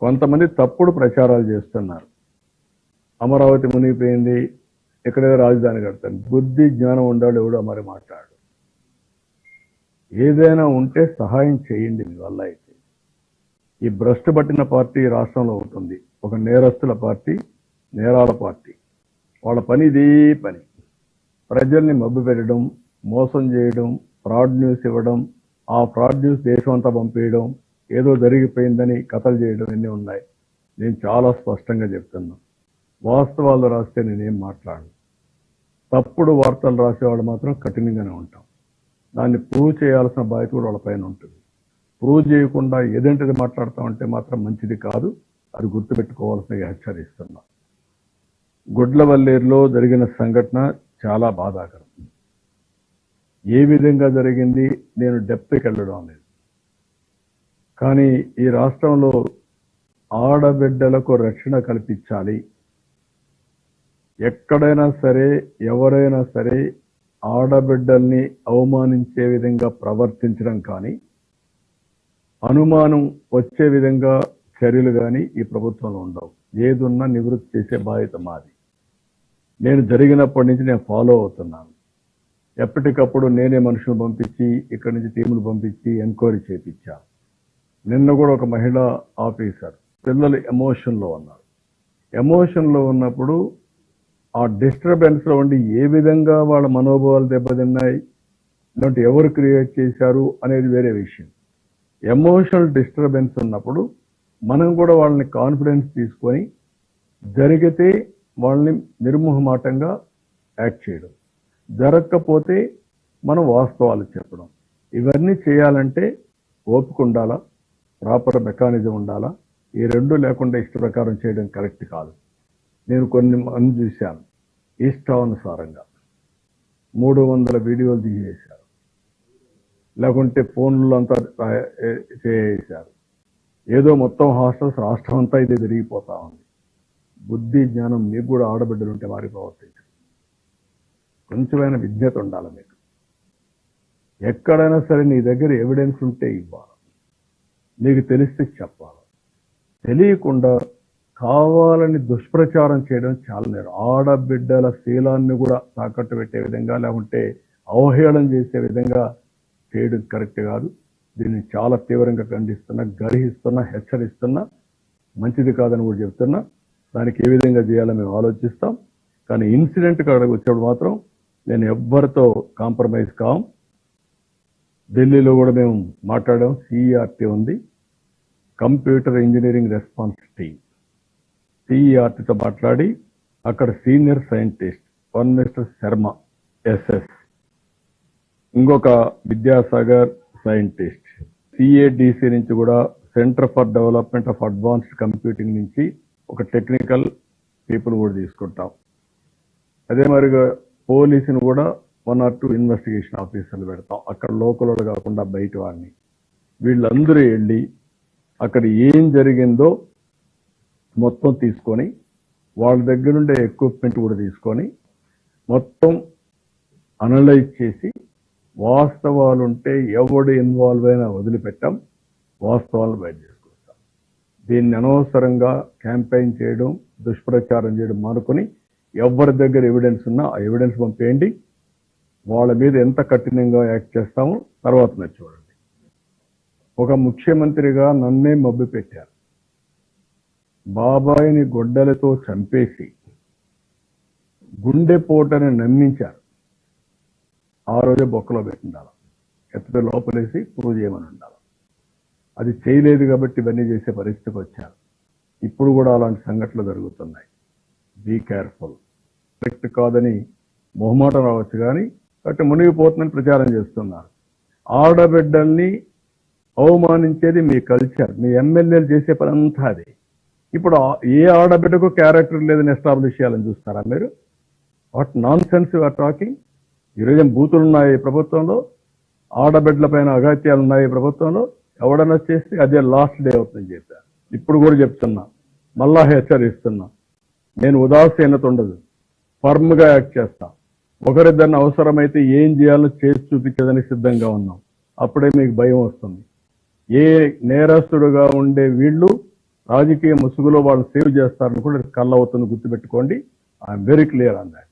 కొంతమంది తప్పుడు ప్రచారాలు చేస్తున్నారు. అమరావతి మునిగిపోయింది ఎక్కడైనా రాజధాని కడతాను బుద్ధి జ్ఞానం ఉండాలి ఎవడో మరి మాట్లాడు. ఏదైనా ఉంటే సహాయం చేయండి మీ వల్ల అయితే. ఈ భ్రష్టు పట్టిన పార్టీ రాష్ట్రంలో ఉంటుంది ఒక నేరస్తుల పార్టీ నేరాల పార్టీ. వాళ్ళ పని ఇదే పని. ప్రజల్ని మబ్బు పెట్టడం మోసం చేయడం ఫ్రాడ్ న్యూస్ ఇవ్వడం ఆ ఫ్రాడ్ న్యూస్ దేశం అంతా పంపేయడం ఏదో జరిగిపోయిందని కథలు చేయడం ఇన్ని ఉన్నాయి? నేను చాలా స్పష్టంగా చెప్తున్నా. వాస్తవాలు రాస్తే నేనేం మాట్లాడను. తప్పుడు వార్తలు రాసేవాళ్ళు మాత్రం కఠినంగానే ఉంటాం. దాన్ని ప్రూవ్ చేయాల్సిన బాధ్యత కూడా వాళ్ళ పైన ఉంటుంది. ప్రూవ్ చేయకుండా ఏదంటిది మాట్లాడతామంటే మాత్రం మంచిది కాదు. అది గుర్తుపెట్టుకోవాల్సిన హెచ్చరిస్తున్నా గుడ్లవల్లేరులో జరిగిన సంఘటన చాలా బాధాకరం. ఏ విధంగా జరిగింది? నేను డెప్త్కి వెళ్ళడం లేదు. కానీ ఈ రాష్ట్రంలో ఆడబిడ్డలకు రక్షణ కల్పించాలి. ఎక్కడైనా సరే ఎవరైనా సరే ఆడబిడ్డల్ని అవమానించే విధంగా ప్రవర్తించడం కానీ అనుమానం వచ్చే విధంగా చర్యలు కానీ ఈ ప్రభుత్వంలో ఉండవు. ఏదున్నా నివృత్తి చేసే బాధ్యత మాది. నేను జరిగినప్పటి నుంచి నేను ఫాలో అవుతున్నాను. ఎప్పటికప్పుడు నేనే మనుషులు పంపించి ఇక్కడి నుంచి టీములు పంపించి ఎంక్వైరీ చేపించాను నిన్న కూడా ఒక మహిళ ఆఫీసర్ పిల్లలు ఎమోషన్లో ఉన్నారు. ఎమోషన్లో ఉన్నప్పుడు ఆ డిస్టర్బెన్స్లో ఉండి ఏ విధంగా వాళ్ళ మనోభావాలు దెబ్బతిన్నాయి ఇలాంటి ఎవరు క్రియేట్ చేశారు అనేది వేరే విషయం. ఎమోషనల్ డిస్టర్బెన్స్ ఉన్నప్పుడు మనం కూడా వాళ్ళని కాన్ఫిడెన్స్ తీసుకొని జరిగితే వాళ్ళని నిర్మోహమాటంగా యాక్ట్ చేయడం. జరగకపోతే మనం వాస్తవాలు చెప్పడం. ఇవన్నీ చేయాలంటే ఓపిక ఉండాలా? ప్రాపర్ మెకానిజం ఉండాలా? ఈ రెండు లేకుండా ఇష్ట ప్రకారం చేయడం కరెక్ట్ కాదు. నేను కొన్ని మంది చూశాను. ఇష్టానుసారంగా. మూడు వందల వీడియోలు తీసేశారు. లేకుంటే ఫోన్లో అంతా రా- ఏదో మొత్తం హాస్టల్స్ రాష్ట్రం అంతా ఇది తిరిగిపోతా ఉంది. బుద్ధి జ్ఞానం మీకు కూడా ఆడబిడ్డలు ఉంటే వారి ప్రవర్తించు కొంచెమైన విజ్ఞత ఉండాలి మీకు? ఎక్కడైనా సరే నీ దగ్గర ఎవిడెన్స్ ఉంటే ఇవ్వాలి. నీకు తెలిస్తే చెప్పాలి. తెలియకుండా కావాలని దుష్ప్రచారం చేయడం చాలా నేరం. ఆడబిడ్డల శీలాన్ని కూడా తాకట్టు పెట్టే విధంగా లేకుంటే అవహేళన చేసే విధంగా చేయడం కరెక్ట్ కాదు. దీన్ని చాలా తీవ్రంగా ఖండిస్తున్నా గర్హిస్తున్నా హెచ్చరిస్తున్నా. మంచిది కాదని కూడా చెప్తున్నా. దానికి ఏ విధంగా చేయాలో మేము ఆలోచిస్తాం. కానీ ఇన్సిడెంట్ కాడకు వచ్చేప్పుడు మాత్రం నేను ఎవ్వరితో కాంప్రమైజ్ కాం. ఢిల్లీలో కూడా మేము మాట్లాడాం. సిఈఆర్టీ ఉంది. కంప్యూటర్ ఇంజనీరింగ్ రెస్పాన్స్ టీమ్ సిఈఆర్టీతో మాట్లాడి అక్కడ senior scientist one mister Sharma SS ఇంకొక విద్యాసాగర్ సైంటిస్ట్ సిఏడిసి నుంచి కూడా centre for development of advanced computing నుంచి ఒక టెక్నికల్ పీపుల్ కూడా తీసుకుంటాం. అదే మరిగా పోలీసుని కూడా వన్ ఆర్ టూ ఇన్వెస్టిగేషన్ ఆఫీసర్లు పెడతాం. అక్కడ లోకల్ కాకుండా బయట వాడిని వీళ్ళందరూ వెళ్ళి అక్కడ ఏం జరిగిందో మొత్తం తీసుకొని వాళ్ళ దగ్గర ఉండే ఎక్విప్మెంట్ కూడా తీసుకొని మొత్తం అనలైజ్ చేసి వాస్తవాలు ఉంటే ఎవడు ఇన్వాల్వ్ అయినా వదిలిపెట్టాం. వాస్తవాలను బయట చేసుకొస్తాం దీన్ని అనవసరంగా క్యాంపెయిన్ చేయడం దుష్ప్రచారం చేయడం మానుకొని ఎవరి దగ్గర ఎవిడెన్స్ ఉన్నా ఆ ఎవిడెన్స్ పంపేయండి. వాళ్ళ మీద ఎంత కఠినంగా యాక్ట్ చేస్తామో తర్వాత మీరు చూడండి. ఒక ముఖ్యమంత్రిగా నన్నే మబ్బు పెట్టారు బాబాయిని గొడ్డలతో చంపేసి గుండెపోటని నమ్మించారు. ఆ రోజే బొక్కలో పెట్టిండాలి. ఎత్తుతో లోపలేసి పూజ చేయమని ఉండాలి. అది చేయలేదు కాబట్టి ఇవన్నీ చేసే పరిస్థితికి వచ్చారు. ఇప్పుడు కూడా అలాంటి సంఘటనలు జరుగుతున్నాయి. బీ కేర్ఫుల్ కరెక్ట్ కాదని మొహమాటం రావచ్చు కానీ కాబట్టి మునిగిపోతుందని ప్రచారం చేస్తున్నారు ఆడబిడ్డల్ని అవమానించేది మీ కల్చర్ మీ ఎమ్మెల్యేలు చేసే పని అంతా అది. ఇప్పుడు ఏ ఆడబిడ్డకు క్యారెక్టర్ లేదని ఎస్టాబ్లిష్ చేయాలని చూస్తారా మీరు? What nonsense you're talking ఈరోజు బూతులు ఉన్నాయి ప్రభుత్వంలో? ఆడబిడ్డల పైన అగాత్యాలు ఉన్నాయి ప్రభుత్వంలో? ఎవడన్నా చేస్తే అదే లాస్ట్ డే అవుతుందని చెప్పారు ఇప్పుడు కూడా చెప్తున్నా. మళ్ళా హెచ్చరిస్తున్నా. నేను ఉదాసీనత ఉండదు. ఫర్మ్గా యాక్ట్ చేస్తా. ఒకరిద్దరిని అవసరమైతే ఏం చేయాలో చేసి చూపించేదానికి సిద్ధంగా ఉన్నాం. అప్పుడే మీకు భయం వస్తుంది. ఏ నేరస్తుడుగా ఉండే వీళ్ళు రాజకీయ ముసుగులో వాళ్ళు సేవ్ చేస్తారని కూడా కళ్ళవుతుంది గుర్తుపెట్టుకోండి. I'm very clear on that